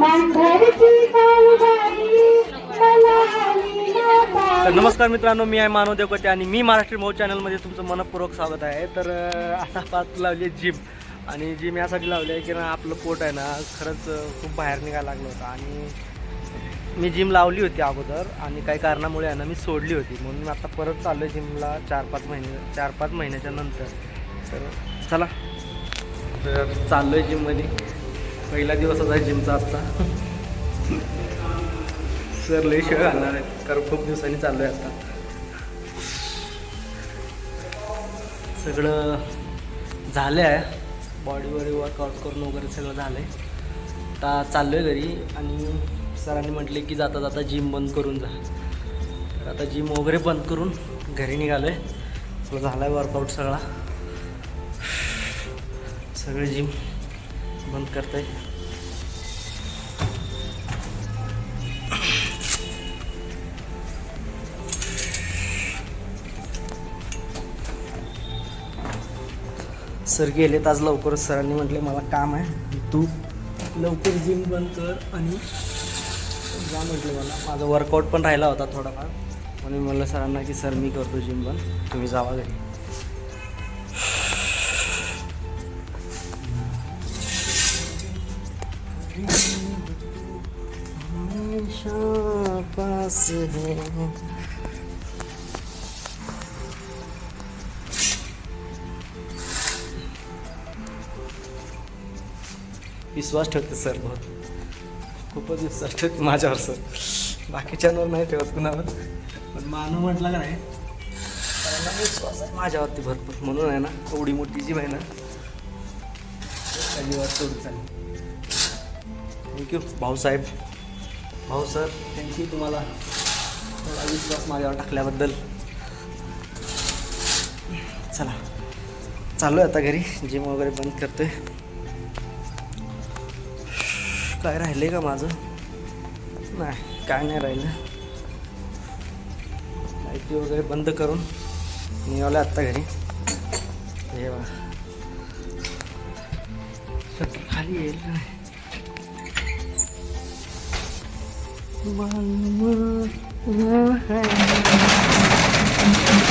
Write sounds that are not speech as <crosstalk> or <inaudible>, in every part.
तर नमस्कार मित्रांनो मी आहे मानव देवकटे आणि मी महाराष्ट्र मऊ चॅनलमध्ये तुमचं मनपूर्वक स्वागत आहे. तर आता पाच लावली जिम आणि जिम यासाठी लावली आहे की ना आपलं पोट आहे ना खरंच खूप बाहेर निघायला लागलं होतं. आणि मी जिम लावली होती अगोदर आणि काही कारणामुळे आहे ना मी सोडली होती. म्हणून आता परत चाललो आहे जिमला चार पाच महिने चार पाच महिन्याच्या नंतर. तर चला तर चाललो आहे जिममध्ये पहिला दिवस आहे जिमचा आजचा. सर लई शेळ घालणार आहेत कारण खूप दिवसांनी चाललो आहे आता. सगळं झालं आहे बॉडीवर वर्कआउट करून वगैरे सगळं झालं आहे आता चाललो आहे घरी आणि सरांनी म्हटले की जाता जाता जिम बंद करून जा. तर आता जिम वगैरे बंद करून घरी निघालो आहे झाला आहे वर्कआउट सगळा. सगळे जिम बंद करताय. सर गेलेत आज लवकरच. सरांनी म्हटले मला काम आहे. तू? लवकर जिम बंद कर आणि जा म्हटलं मला. माझा वर्कआउट पण राहिला होता थोडाफार. म्हणून म्हणलं सरांना की सर मी करतो जिम बंद. तुम्ही जावा घरी. पास है विश्वास ठेवते सर बहुत खूपच विश्वास ठेवते माझ्यावर सर बाकीच्यांवर नाही ठेवत कुणावर पण मानव म्हटलं का नाही? सरांना विश्वास आहे. माझ्यावरती भरपूर. म्हणून आहे ना एवढी मोठी जी आहे ना. वाट सोडून चालेल? Thank you Bhausaheb. भाऊ सर. थँक्यू तुम्हाला थोडा विश्वास माझ्यावर टाकल्याबद्दल. चला. चालू आहे आता घरी. जिम वगैरे बंद करतोय. काय राहिले का माझं? नाही काय नाही राहिलं आय टी वगैरे बंद करून निघालं आत्ता घरी. हे बा खाली येईल. का नाही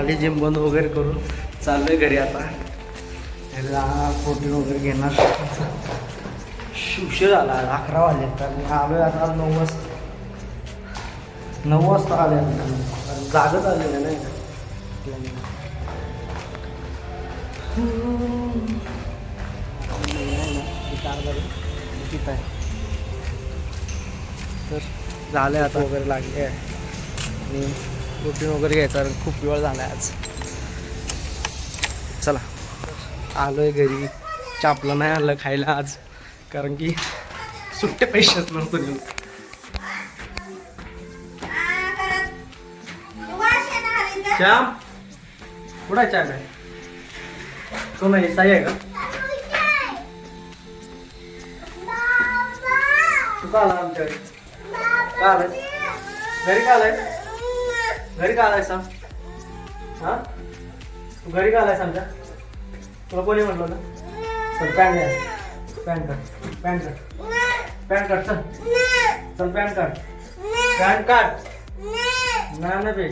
झाली जिम बंद वगैरे करून चाललोय घरी आता. ह्याला प्रोटीन वगैरे घेणार. उशीर झाला अकरा वाजले तर मी आलोय आता नऊ वाजता. नऊ वाजता आले जागच आलेलं नाही. आहे तर झाले आता. वगैरे लागले आहे. आणि प्रोटीन वगैरे घ्यायचा कारण खूप वेळ झाला आज. चला. आलो आहे घरी. चापलं नाही आलं खायला आज. कारण की सुट्टे पैसेच नव्हतो नेऊन. श्याम कुठं आहे चहा तो नाही साई आहे का? तू का आला आमच्या का आलाय? घरी का आलाय? घरी का आलाय सांग हा? तू घरी का आलाय आमच्या? तुला कोणी म्हटलं ना चल पॅन द्या PAN card PAN card PAN card चल. चल पॅन कार्ड पॅन कार्ड नाही ना बे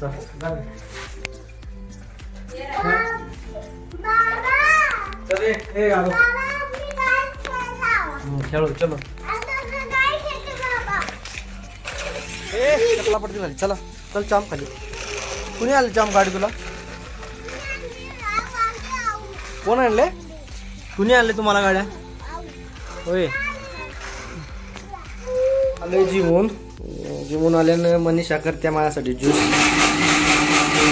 चल जा. बे. हा? चल चलो. ए कटला पडती झाली. चला चल जाम खाली. कुणी आले जाम गाडी तुला कोण आणले? कुणी आणले तुम्हाला गाड्या? होय. आले जिमून. जिमून आल्यानं मनीषा करते माझ्यासाठी ज्यूस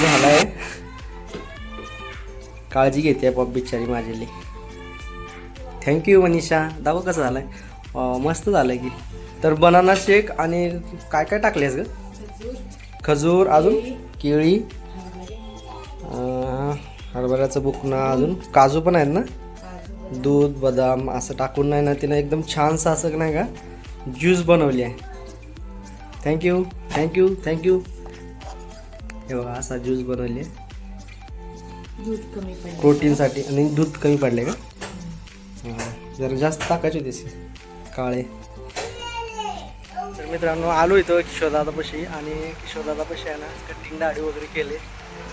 झालाय. काळजी घेते पॉप बिचारी माझ्याली थँक्यू मनीषा. दाखव कसं झालंय? मस्त झालंय की. तर बनाना शेक आणि काय काय टाकलेस ग? खजूर अजून? केळी? हरभऱ्याचं बुकना अजून? काजू पण आहेत ना? दूध बदाम असं टाकून नाही ना तिनं एकदम छानसं असं नाही का? ज्यूस बनवली आहे. थँक्यू थँक्यू थँक्यू हे बघा असा ज्यूस बनवली आहे. प्रोटीनसाठी आणि दूध कमी पडले का? जरा जास्त टाकायचे तसे काळे. तर मित्रांनो आलो इथं किशोरदादापाशी आणि किशोरदादापाशी आहे ना कटिंग दाढी वगैरे केले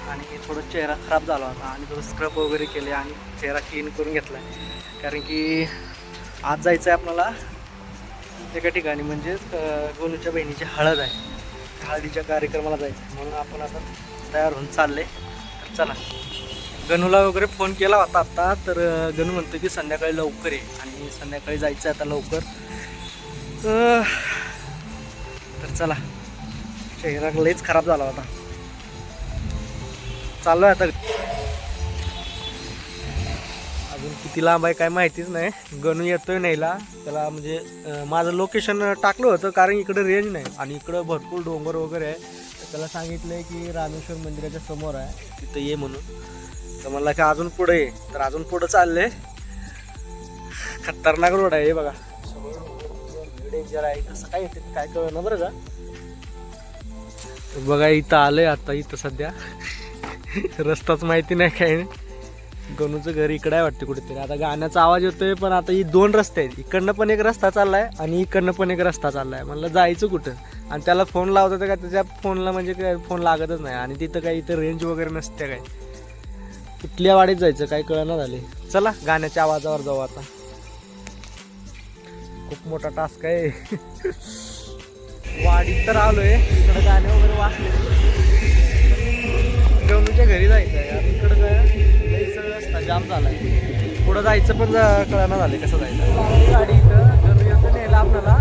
आणि थोडं चेहरा खराब झाला होता आणि थोडं स्क्रब वगैरे केले आणि चेहरा क्लीन करून घेतला. कारण की आज जायचं आहे आपल्याला एका ठिकाणी म्हणजे गोलूच्या बहिणीची हळद आहे. हळदीच्या कार्यक्रमाला जायचं आहे म्हणून आपण आता तयार होऊन चालले. तर चला. गणूला वगैरे फोन केला होता आत्ता तर गणू म्हणतो की संध्याकाळी लवकर ये. आणि संध्याकाळी जायचं आहे आता लवकर. तर चला. चेहरा लईच खराब झाला होता. चाललो आहे आता. अजून किती लांब आहे काय माहितीच नाही. गणू येतोय नाहीला. त्याला म्हणजे माझं लोकेशन टाकलं होतं कारण इकडे रेंज नाही. आणि इकडं भरपूर डोंगर वगैरे आहे. त्याला सांगितलं आहे की रामेश्वर मंदिराच्या समोर आहे. तिथं ये म्हणून. तर म्हणला की अजून पुढे ये. तर अजून पुढं चालले खतरनाक रोड आहे हे बघा. डेंजर आहे. कसं काय येते काय कळलं बरं का? बघा इथं आलंय आता इथं सध्या. रस्ताच माहिती नाही काय. नाही गणूचं घर इकडं आहे वाटतं कुठेतरी. आता गाण्याचा आवाज येतोय पण आता ही दोन रस्ते आहेत. इकडनं पण एक रस्ता चाललाय आणि इकडनं पण एक रस्ता चाललाय. म्हणलं जायचं कुठं? आणि त्याला फोन लावतो तर काय त्याच्या फोनला म्हणजे काय फोन लागतच नाही. आणि तिथं काही इथं रेंज वगैरे नसते काय. कुठल्या वाडीत जायचं काय कळना झाले. चला गाण्याच्या आवाजावर जाऊ आता. खूप मोठा टास्क आहे. वाडीत तर आलोय. इकडे गाणे वगैरे वाचले गणूच्या घरी जायचं आहे. इकडं काय? सगळं रस्ता जाम झालाय. पुढं जायचं पण जा- कळना झालं कसं जायचं. गाडी इथं गणू येतं नेला आपल्याला.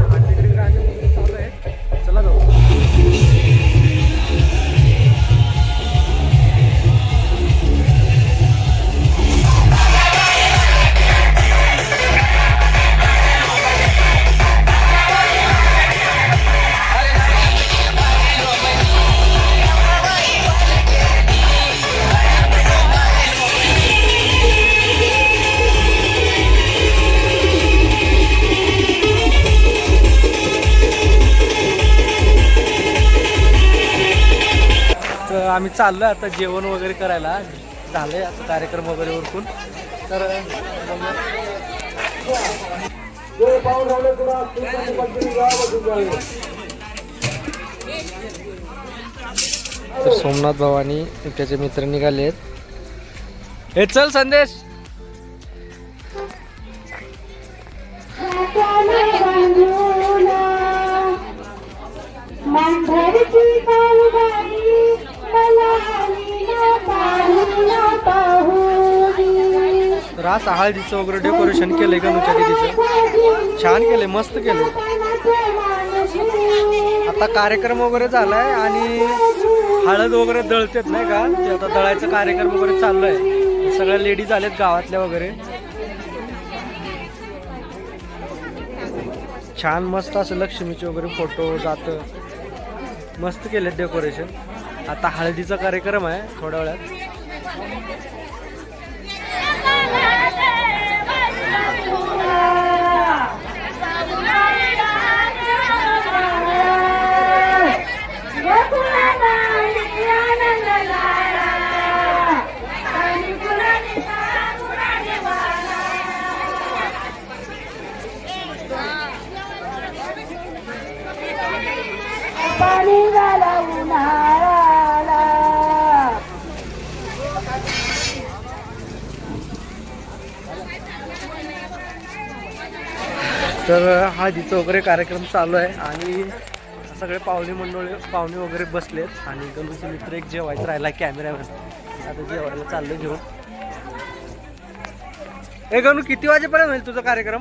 तर आता जेवण वगैरे करायला. झालंय आता कार्यक्रम वगैरे उरकून. तर सोमनाथ भाऊ आणि त्याचे मित्र निघाले आहेत हे चल संदेश. असं हळदीचं वगैरे डेकोरेशन केलंय गणूच्या दिदीचं. छान केलंय मस्त केलंय. आता कार्यक्रम वगैरे झालाय आणि हळद वगैरे दळतेत नाही का? ते आता दळायचा कार्यक्रम वगैरे चाललाय. सगळ्या लेडीज आल्यात गावातल्या वगैरे. छान मस्त असं लक्ष्मीचे वगैरे फोटो जात. मस्त केलेत डेकोरेशन. आता हळदीचा कार्यक्रम आहे थोड्या वेळात. तर हळदीचं वगैरे कार्यक्रम चालू आहे आणि सगळे पाहुणे मंडळी पाहुणे वगैरे बसलेत आणि गणूचे मित्र एक जेवायचं राहिला कॅमेऱ्यावर आता जेवायला चाललं घेऊन. ए गणू किती वाजेपर्यंत होईल तुझा कार्यक्रम?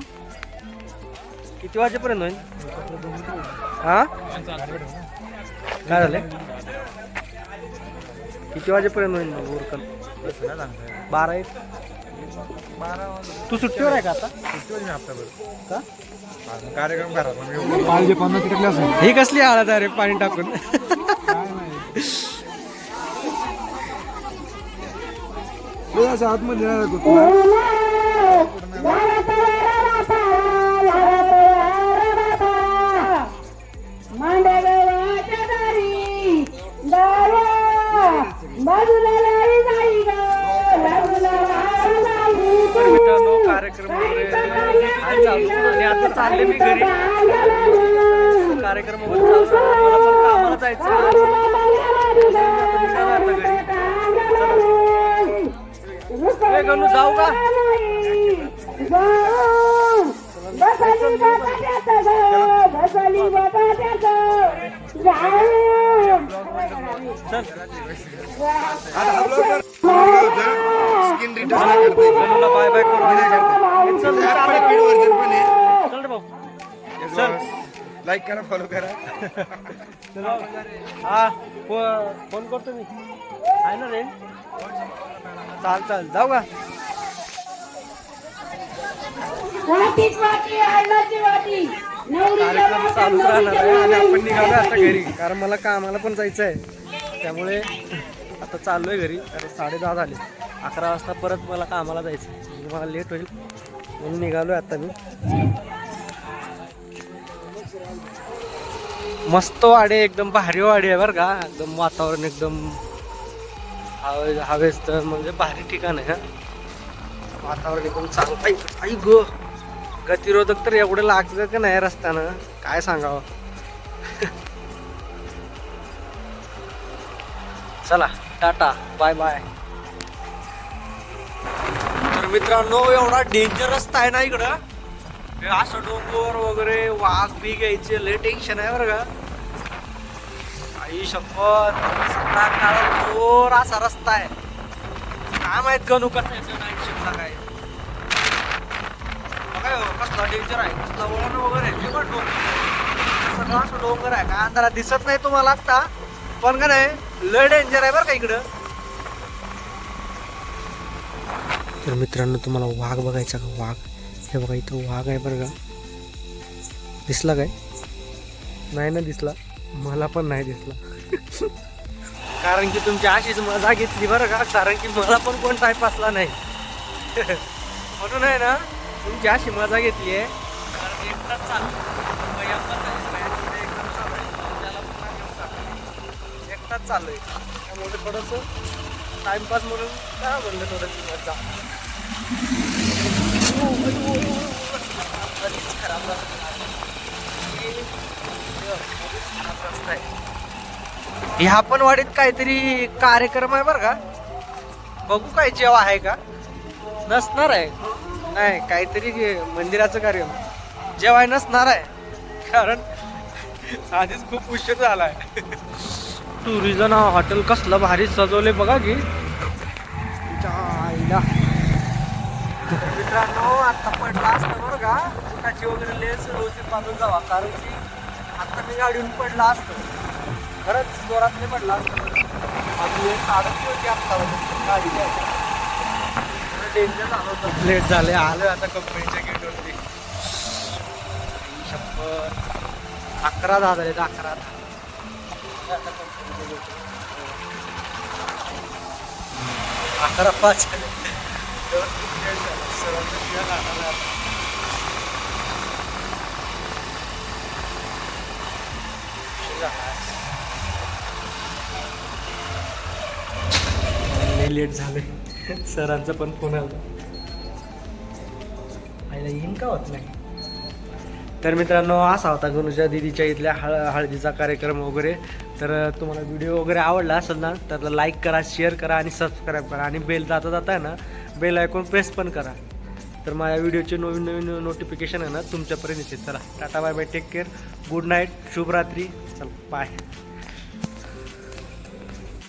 किती वाजेपर्यंत होईल? हा? काय झाले? किती वाजेपर्यंत होईल मग उरकल बारा एक. तू सुट्टीवर आहे का आता? सुट्टीवर मी हप्ताभर का? कार्यक्रम करा पण मी पाहिजे पन्नास टक्के असं. ही कसली हळद आहे रे पाणी टाकून. असं आतमध्ये दारी दारा बाजूला आहे चालू आणि आता चालले मी घरी. कार्यक्रम वगैरे चालू. मला पण कामाला जायचं गणू, जाऊ का? चल. स्किन रिटर्न बाय बाय करू चल चल चल रे भाऊ. चल. लाईक करा फॉलो करा. चल भाऊ. हा फो- फोन करतो मी. आहे ना रे चाल चाल. जाऊ का? वाटी वाटी. नवरीच्या कार्यक्रम चालूच राहणार आहे. आणि आपण निघालो आता. घरी. कारण मला कामाला पण जायचं आहे त्यामुळे आता चाललोय घरी. कारण साडे दहा झाले. अकरा वाजता परत मला कामाला जायचं आहे. म्हणजे मला लेट होईल. म्हणून निघालोय आता मी. मस्त वाडे एकदम भारी वाडी आहे बरं का. एकदम वातावरण एकदम हवे हवेच तर म्हणजे भारी ठिकाण आहे वातावरण एकदम चांगलं. आई आई ग. गतिरोधक तर एवढं लागतं का नाही रस्त्यानं? काय सांगावं? <laughs> चला. Tata bye bye. तर मित्रांनो एवढा डेंजर रस्ता आहे ना इकडं? असं डोंगर वगैरे वाघ बी घ्यायचे लय टेन्शन आहे बरं का. आई शपथ जोर असा रस्ता आहे. काय माहीत गणू कसं येतो नाईट शिफ्टला काय. काय हो, कसला डेंजर आहे कसला वळण वगैरे आहे. सगळं असं डोंगर आहे का अंधारा दिसत नाही तुम्हाला आता. पण का नाही? लय डेंजर आहे बरं का इकडं. तर मित्रांनो तुम्हाला वाघ बघायचा का? वाघ. हे बघा इथं वाघ आहे बरं का. दिसला काय? नाही ना दिसला. मला पण नाही दिसला. कारण की तुमची अशीच मजा घेतली बरं का? कारण की मला पण कोण टाईपासला नाही. म्हणून आहे ना तुमची अशी मजा घेतली आहे. कारण एकटाच चालू जाणार. चालू आहे. त्यामुळे थोडंसं टाइमपास म्हणून काय म्हणलं थोडंशी मजा खराब रस्ता आहे. ह्या पण वाडीत काहीतरी कार्यक्रम आहे बरं का. बघू काय जेव्हा आहे का. नसणार आहे. नाही काहीतरी मंदिराचं कार्य जेव्हा नसणार आहे. कारण आधीच खूप उशीर झाला आहे टुरिझम हॉटेल कसलं भारी सजवले बघा की. आईला. मित्रांनो आता पडला असतं बरं का. त्याची वगैरे लेन्स व्यवस्थित बांधून जावा कारण की आता मी गाडीहून पडला असतो. खरंच जोरात नाही पडला असतो. अजून एक काढत होती आत्ता गाडी डेंजर झालं होतं. लेट झाले आलं आता कंपनीच्या गेटवरती शंभर. अकरा दहा झाले अकरा. दहा अकरा पाच लेट झाले सरांचा पण फोन आला आईला येईन का होत नाही तर मित्रांनो असा होता गणुजा दिदीच्या इथल्या हळ हळदीचा कार्यक्रम वगैरे. तर तुम्हाला व्हिडिओ वगैरे आवडला असेल ना तर लाईक करा शेअर करा आणि सबस्क्राईब करा. आणि बेल जाता जाता आहे ना बेल ऐकून प्रेस पण करा. तर माझ्या व्हिडिओचे नवीन नवीन नोटिफिकेशन आहे ना तुमच्यापर्यंत येते चला tata bye bye take care good night शुभरात्री. चला बाय